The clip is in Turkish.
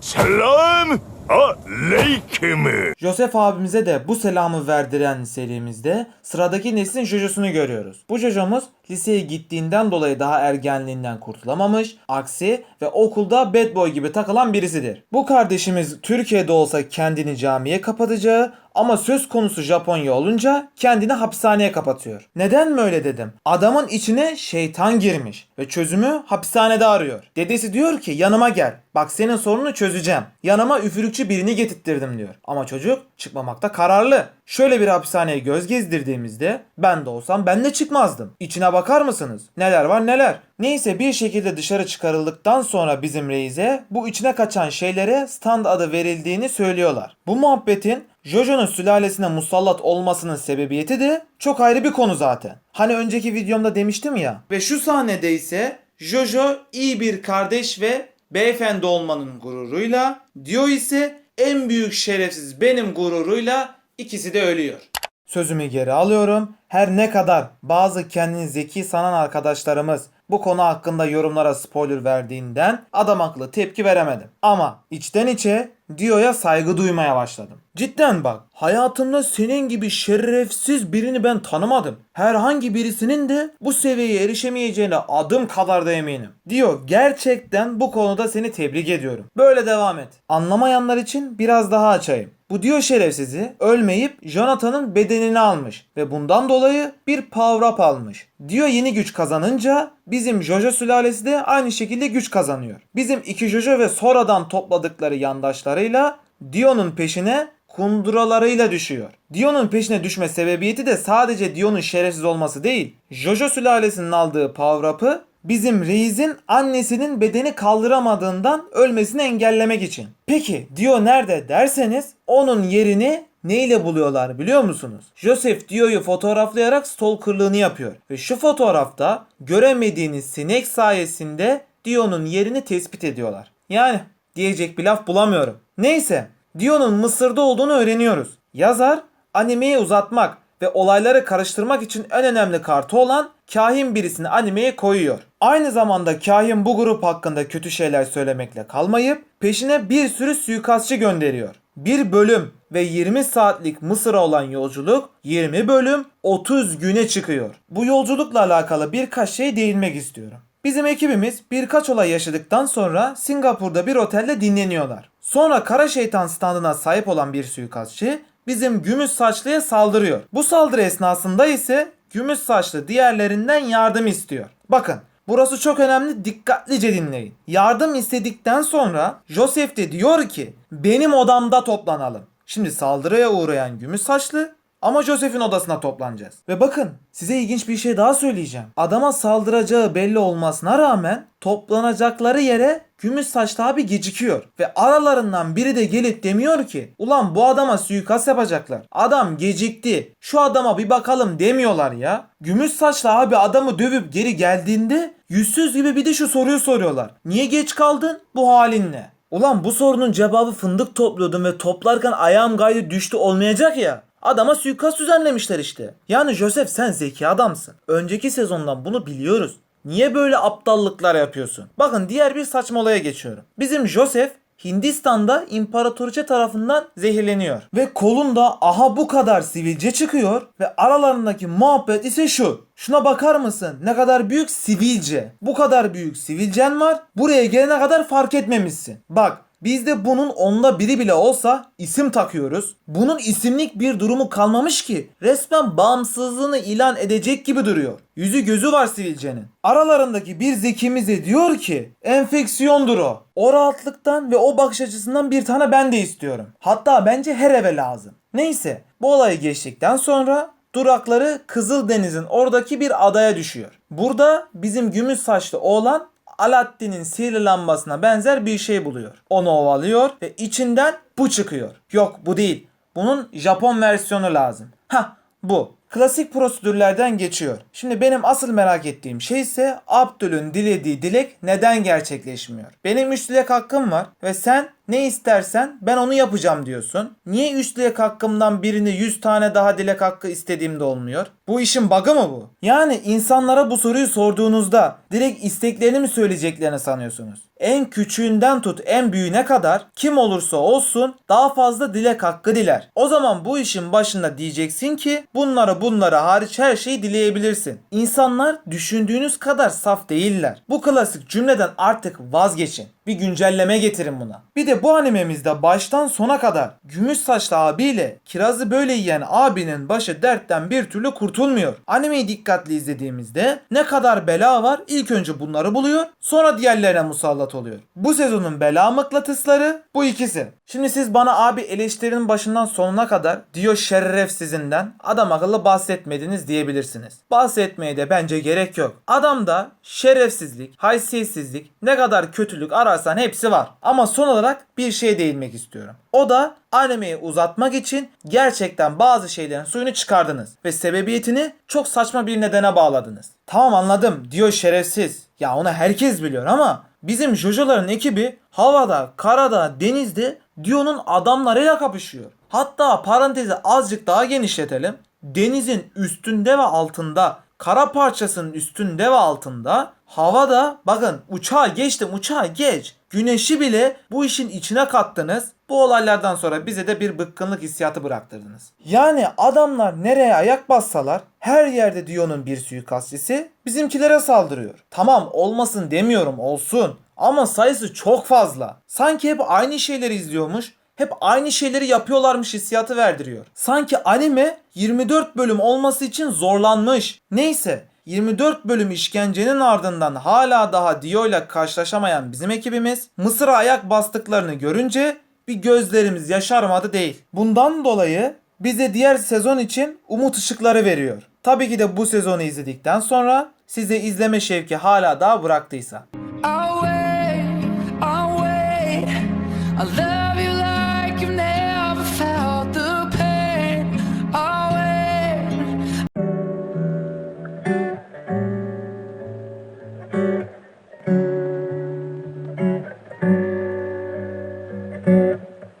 Selam aleyküm. Joseph abimize de bu selamı verdiren serimizde sıradaki neslin Jojo'sunu görüyoruz. Bu Jojo'muz liseye gittiğinden dolayı daha ergenliğinden kurtulamamış, aksi ve okulda bad boy gibi takılan birisidir. Bu kardeşimiz Türkiye'de olsa kendini camiye kapatacağı ama söz konusu Japonya olunca kendini hapishaneye kapatıyor. Neden mi öyle dedim? Adamın içine şeytan girmiş ve çözümü hapishanede arıyor. Dedesi diyor ki yanıma gel. Bak senin sorununu çözeceğim. Yanıma üfürükçü birini getirttirdim diyor. Ama çocuk çıkmamakta kararlı. Şöyle bir hapishaneye göz gezdirdiğimizde ben de olsam ben de çıkmazdım. İçine bakar mısınız? Neler var neler. Neyse bir şekilde dışarı çıkarıldıktan sonra bizim reise bu içine kaçan şeylere stand adı verildiğini söylüyorlar. Bu muhabbetin Jojo'nun sülalesine musallat olmasının sebebiyeti de çok ayrı bir konu zaten. Hani önceki videomda demiştim ya. Ve şu sahnede ise Jojo iyi bir kardeş ve beyefendi olmanın gururuyla, Dio ise en büyük şerefsiz benim gururuyla ikisi de ölüyor. Sözümü geri alıyorum. Her ne kadar bazı kendini zeki sanan arkadaşlarımız bu konu hakkında yorumlara spoiler verdiğinden adam akıllı tepki veremedim. Ama içten içe Dio'ya saygı duymaya başladım. Cidden bak hayatımda senin gibi şerefsiz birini ben tanımadım. Herhangi birisinin de bu seviyeye erişemeyeceğine adım kadar da eminim. Dio gerçekten bu konuda seni tebrik ediyorum. Böyle devam et. Anlamayanlar için biraz daha açayım. Bu Dio şerefsizi ölmeyip Jonathan'ın bedenini almış ve bundan dolayı bir power up almış. Dio yeni güç kazanınca bizim Jojo sülalesi de aynı şekilde güç kazanıyor. Bizim iki Jojo ve sonradan topladıkları yandaşlarıyla Dio'nun peşine kunduralarıyla düşüyor. Dio'nun peşine düşme sebebiyeti de sadece Dio'nun şerefsiz olması değil. Jojo sülalesinin aldığı power up'ı bizim Reis'in annesinin bedeni kaldıramadığından ölmesini engellemek için. Peki Dio nerede derseniz onun yerini neyle buluyorlar biliyor musunuz? Joseph Dio'yu fotoğraflayarak stalkerlığını yapıyor. Ve şu fotoğrafta göremediğiniz sinek sayesinde Dio'nun yerini tespit ediyorlar. Yani diyecek bir laf bulamıyorum. Neyse Dio'nun Mısır'da olduğunu öğreniyoruz. Yazar animeyi uzatmak ve olayları karıştırmak için en önemli kartı olan kahin birisini animeye koyuyor. Aynı zamanda kahin bu grup hakkında kötü şeyler söylemekle kalmayıp peşine bir sürü suikastçı gönderiyor. Bir bölüm ve 20 saatlik Mısır'a olan yolculuk 20 bölüm 30 güne çıkıyor. Bu yolculukla alakalı birkaç şey değinmek istiyorum. Bizim ekibimiz birkaç olay yaşadıktan sonra Singapur'da bir otelde dinleniyorlar. Sonra kara şeytan standına sahip olan bir suikastçı bizim gümüş saçlıya saldırıyor. Bu saldırı esnasında ise gümüş saçlı diğerlerinden yardım istiyor. Bakın burası çok önemli dikkatlice dinleyin. Yardım istedikten sonra Joseph de diyor ki benim odamda toplanalım. Şimdi saldırıya uğrayan gümüş saçlı ama Joseph'in odasına toplanacağız. Ve bakın size ilginç bir şey daha söyleyeceğim. Adama saldıracağı belli olmasına rağmen toplanacakları yere gümüş saçlı abi gecikiyor. Ve aralarından biri de gelip demiyor ki ulan bu adama suikast yapacaklar. Adam gecikti. Şu adama bir bakalım demiyorlar ya. Gümüş saçlı abi adamı dövüp geri geldiğinde yüzsüz gibi bir de şu soruyu soruyorlar. Niye geç kaldın? Bu halin ne? Ulan bu sorunun cevabı fındık topluyordum ve toplarken ayağım gaydı düştü olmayacak ya. Adama suikast düzenlemişler işte. Yani Joseph sen zeki adamsın. Önceki sezondan bunu biliyoruz. Niye böyle aptallıklar yapıyorsun? Bakın diğer bir saçma olaya geçiyorum. Bizim Joseph Hindistan'da imparatoriçe tarafından zehirleniyor. Ve kolunda aha bu kadar sivilce çıkıyor ve aralarındaki muhabbet ise şu. Şuna bakar mısın? Ne kadar büyük sivilce. Bu kadar büyük sivilcen var. Buraya gelene kadar fark etmemişsin. Bak Bizde bunun onda biri bile olsa isim takıyoruz. Bunun isimlik bir durumu kalmamış ki. Resmen bağımsızlığını ilan edecek gibi duruyor. Yüzü gözü var sivilcenin. Aralarındaki bir zekimiz de diyor ki enfeksiyondur o. O rahatlıktan ve o bakış açısından bir tane ben de istiyorum. Hatta bence her eve lazım. Neyse bu olayı geçtikten sonra durakları Kızıldeniz'in oradaki bir adaya düşüyor. Burada bizim gümüş saçlı oğlan Alaaddin'in sihirli lambasına benzer bir şey buluyor. Onu ovalıyor ve içinden bu çıkıyor. Yok bu değil. Bunun Japon versiyonu lazım. Ha bu. Klasik prosedürlerden geçiyor. Şimdi benim asıl merak ettiğim şey ise Abdül'ün dilediği dilek neden gerçekleşmiyor? Benim üç dilek hakkım var ve sen Ne istersen ben onu yapacağım diyorsun. Niye 3 dilek hakkımdan birini 100 tane daha dilek hakkı istediğimde olmuyor? Bu işin bug'ı mı bu? Yani insanlara bu soruyu sorduğunuzda direkt isteklerini mi söyleyeceklerini sanıyorsunuz? En küçüğünden tut en büyüğüne kadar kim olursa olsun daha fazla dilek hakkı diler. O zaman bu işin başında diyeceksin ki bunları bunları hariç her şeyi dileyebilirsin. İnsanlar düşündüğünüz kadar saf değiller. Bu klasik cümleden artık vazgeçin. Bir güncelleme getirin buna. Bir de bu animemizde baştan sona kadar gümüş saçlı abiyle kirazı böyle yiyen abinin başı dertten bir türlü kurtulmuyor. Animeyi dikkatli izlediğimizde ne kadar bela var ilk önce bunları buluyor sonra diğerlerine musallat oluyor. Bu sezonun bela mıknatısları bu ikisi. Şimdi siz bana abi eleştirinin başından sonuna kadar diyor şerefsizinden adam akıllı bahsetmediniz diyebilirsiniz. Bahsetmeye de bence gerek yok. Adamda şerefsizlik, haysiyetsizlik, ne kadar kötülük ararsan hepsi var. Ama son olarak bir şeye değinmek istiyorum. O da animeyi uzatmak için gerçekten bazı şeylerin suyunu çıkardınız ve sebebiyetini çok saçma bir nedene bağladınız. Tamam anladım diyor şerefsiz. Ya onu herkes biliyor ama bizim Jojo'ların ekibi havada, karada, denizde Dio'nun adamlarıyla kapışıyor. Hatta parantezi azıcık daha genişletelim. Denizin üstünde ve altında, kara parçasının üstünde ve altında, havada bakın uçağa geçtim uçağa geç. Güneşi bile bu işin içine kattınız. Bu olaylardan sonra bize de bir bıkkınlık hissiyatı bıraktırdınız. Yani adamlar nereye ayak bassalar her yerde Dio'nun bir suikastçisi bizimkilere saldırıyor. Tamam olmasın demiyorum olsun. Ama sayısı çok fazla. Sanki hep aynı şeyleri izliyormuş hep aynı şeyleri yapıyorlarmış hissiyatı verdiriyor. Sanki anime 24 bölüm olması için zorlanmış. Neyse 24 bölüm işkencenin ardından hala daha Dio ile karşılaşamayan bizim ekibimiz Mısır'a ayak bastıklarını görünce bir gözlerimiz yaşarmadı değil. Bundan dolayı bize diğer sezon için umut ışıkları veriyor. Tabii ki de bu sezonu izledikten sonra size izleme şevki hala daha bıraktıysa. I'll wait, I'll wait.